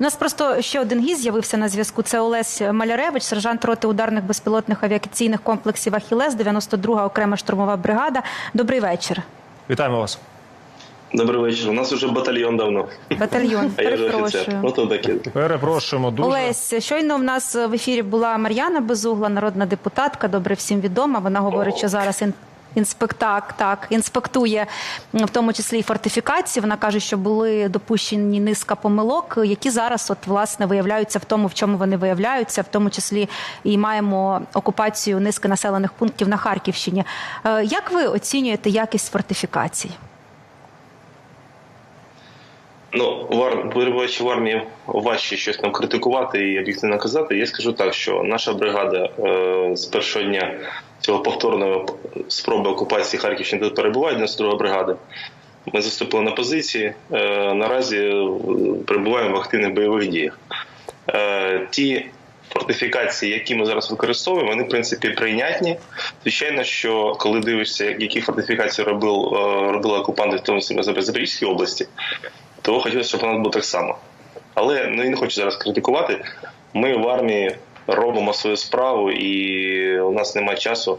У нас просто ще один гість з'явився на зв'язку. Це Олесь Маляревич, сержант роти ударних безпілотних авіаційних комплексів Ахілес, 92-га окрема штурмова бригада. Добрий вечір. Вітаємо вас. Добрий вечір. У нас уже батальйон давно. Батальйон. А я вже офіцер. Перепрошую. Ну то таке. Перепрошуємо дуже. Олесь, щойно в нас в ефірі була Мар'яна Безугла, народна депутатка, добре всім відома. Вона говорить, що зараз ін- інспектак так інспектує в тому числі і фортифікації. Вона каже, що були допущені низка помилок, які зараз от власне виявляються в тому, в чому вони виявляються, в тому числі і маємо окупацію низки населених пунктів на Харківщині. Е, Як ви оцінюєте якість фортифікацій? Ну, в ар- перебуваючи в армії, важче щось там критикувати і об'єктивно казати. Я скажу так, що наша бригада е, з першого дня цього повторної спроби окупації Харківщини тут перебуває 92 бригада. Ми заступили на позиції. Е, наразі е, перебуваємо в активних бойових діях. Е, ті фортифікації, які ми зараз використовуємо, вони в принципі прийнятні. Звичайно, що коли дивишся, які фортифікації робив, робили окупанти в тому Запорізькій області, то хотілося, щоб у нас було так само. Але ну, я не хочу зараз критикувати. Ми в армії робимо свою справу, і у нас немає часу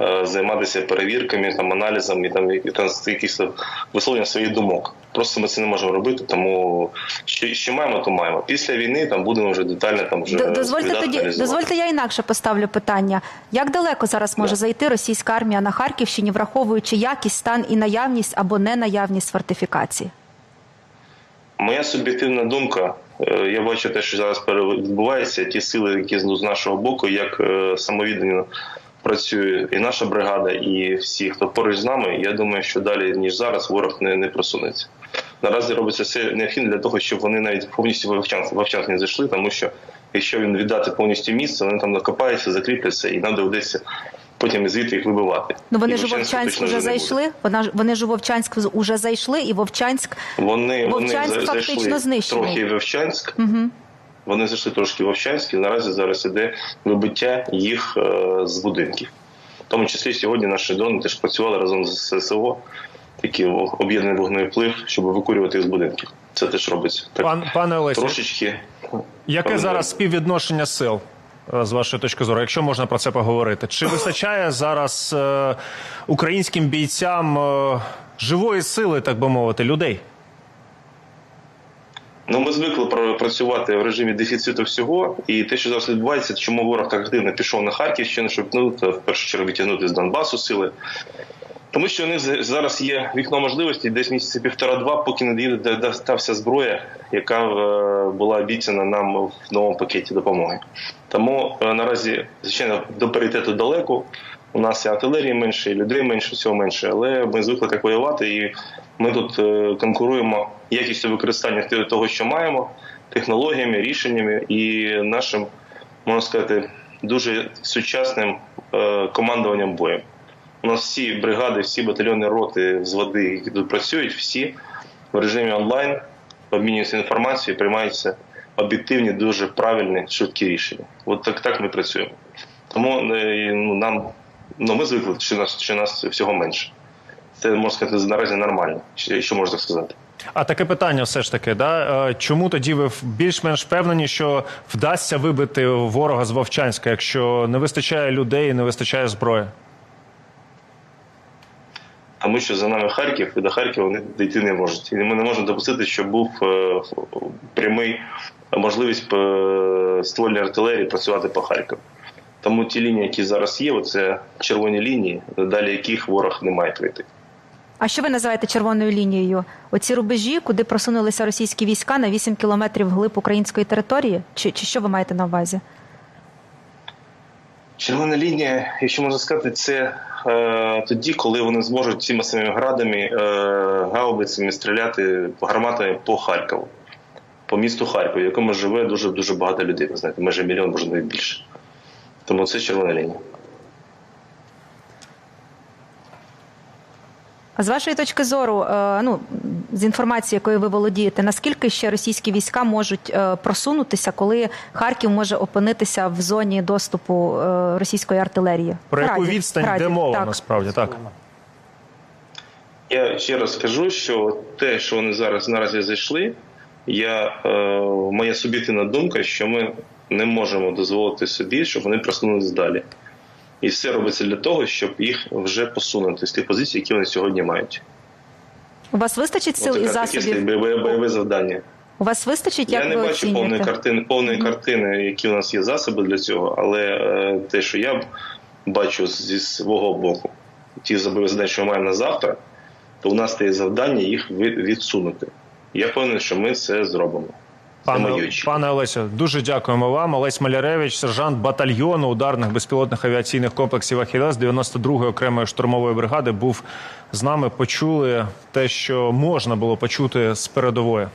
е, займатися перевірками, там, аналізом і там, якісь висловлення своїх думок. Просто ми це не можемо робити, тому що, що маємо, то маємо. Після війни там будемо вже детально там вже Дозвольте тоді, аналізувати. дозвольте, я інакше поставлю питання. Як далеко зараз може зайти російська армія на Харківщині, враховуючи якість, стан і наявність або ненаявність фортифікацій? Моя суб'єктивна думка. Е, Я бачу те, що зараз відбувається, ті сили, які з нашого боку, як е, самовіддано працює і наша бригада, і всі, хто поруч з нами. Я думаю, що далі ніж зараз ворог не, не просунеться. Наразі робиться все необхідне для того, щоб вони навіть повністю в Вовчанськ, Вовчанськ не зайшли, тому що якщо він віддати повністю місце, вони там накопаються, закріпляться, і нам доведеться потім звідти їх вибивати. Ну вони ж у Вовчанськ вже зайшли. Вона ж вони ж у Вовчанськ вже зайшли, і Вовчанськ Вони, вони Вовчанськ за- фактично зайшли знищений. трохи в Вовчанськ. Угу. Вони зайшли трошки в Вовчанськ, і наразі зараз іде вибиття їх е, з будинків. В тому числі сьогодні наші дрони теж працювали разом з ССО, такий о- об'єднаний вогневий вплив, щоб викурювати їх з будинків. Це теж робиться. Так, Пан, пане Олесі, трошечки. яке Пане зараз співвідношення сил? Е, З вашої точки зору, якщо можна про це поговорити, чи вистачає зараз е, українським бійцям е, живої сили, так би мовити, людей? Ну, ми звикли працювати в режимі дефіциту всього, і те, що зараз відбувається, чому ворог так активно пішов на Харківщину, щоб ну, в першу чергу відтягнути з Донбасу сили. Тому що у них зараз є вікно можливості десь місяці півтора-два, поки не доїде до- до- та вся зброя, яка е, була обіцяна нам в новому пакеті допомоги. Тому е, наразі, звичайно, до паритету далеко. У нас і артилерії менше, і людей менше, всього менше, але ми звикли так воювати, і ми тут е, конкуруємо якістю використання того, що маємо, технологіями, рішеннями і нашим, можна сказати, дуже сучасним командуванням боєм. У нас всі бригади, всі батальйони роти, взводи, які тут працюють, всі в режимі онлайн обмінюються інформацією, приймаються об'єктивні, дуже правильні, швидкі рішення. От так, так ми працюємо. Тому е, ну, нам ну, ми звикли, що нас, що нас всього менше. Це можна сказати наразі нормально, що, можна сказати. А таке питання все ж таки, да? е, чому тоді ви більш-менш впевнені, що вдасться вибити ворога з Вовчанська, якщо не вистачає людей, не вистачає зброї? Тому що за нами Харків і до Харкова вони дійти не можуть. І ми не можемо допустити, щоб був е, прямий можливість е, ствольної артилерії працювати по Харкову. Тому ті лінії, які зараз є, це червоні лінії, далі яких ворог не має прийти. А що ви називаєте червоною лінією? Оці рубежі, куди просунулися російські війська на 8 кілометрів глиб української території? Чи, чи що ви маєте на увазі? Червона лінія, якщо можна сказати, це е, тоді, коли вони зможуть цими самими градами, е, гаубицями стріляти гарматами по Харкову, по місту Харкові, в якому живе дуже дуже багато людей. Ви знаєте, майже мільйон, може навіть більше. Тому це червона лінія. З вашої точки зору, е, ну з інформації, якою ви володієте, наскільки ще російські війська можуть е, просунутися, коли Харків може опинитися в зоні доступу е, російської артилерії? Про яку відстань градів, йде мова так. насправді так? Я ще раз скажу, що те, що вони зараз наразі зайшли, Я, е, моя суб'єктивна думка, що ми не можемо дозволити собі, щоб вони просунулись далі. І все робиться для того, щоб їх вже посунути з тих позицій, які вони сьогодні мають. У вас вистачить сил і засобів? бойове, завдання. У вас вистачить, Я не ви бачу повної картини, повної картини, які у нас є засоби для цього, але е, те, що я бачу зі свого боку, ті зобов'язання, що ми маємо на завтра, то у нас є завдання їх відсунути. Я певний, що ми це зробимо. Пане, пане Олесю, дуже дякуємо вам. Олесь Маляревич, сержант батальйону ударних безпілотних авіаційних комплексів Ахілес 92-ї окремої штурмової бригади, був з нами. Почули те, що можна було почути з передової.